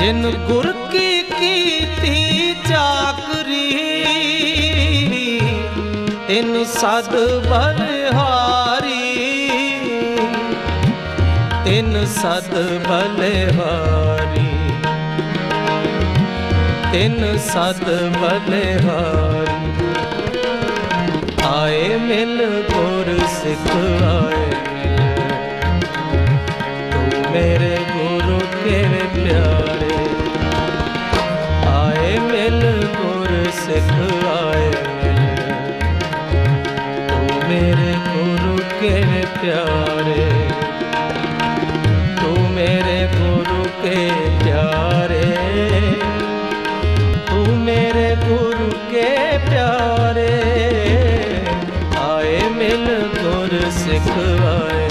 ਜਿਨ ਗੁਰ ਕੀ ਕੀਤੀ ਚਾਕਰੀ, ਤਿਨ ਸਦ ਬਲਿਹਾਰੀ। ਤਿਨ ਸਦ ਬਲਿਹਾਰੀ। ਤਿਨ ਸਦ ਬਲਿਹਾਰੀ। ਆਏ ਮਿਲ ਗੁਰ ਸਿੱਖ ਆਏ। ਸਿੱਖ ਆਏ। ਤੂੰ ਮੇਰੇ ਗੁਰੂ ਕੇ ਪਿਆਰੇ। ਤੂੰ ਮੇਰੇ ਗੁਰੂ ਕੇ ਪਿਆਰੇ। ਤੂੰ ਮੇਰੇ ਗੁਰੂ ਕੇ ਪਿਆਰੇ। ਆਏ ਮਿਲ ਗੁਰ ਸਿੱਖ ਆਏ।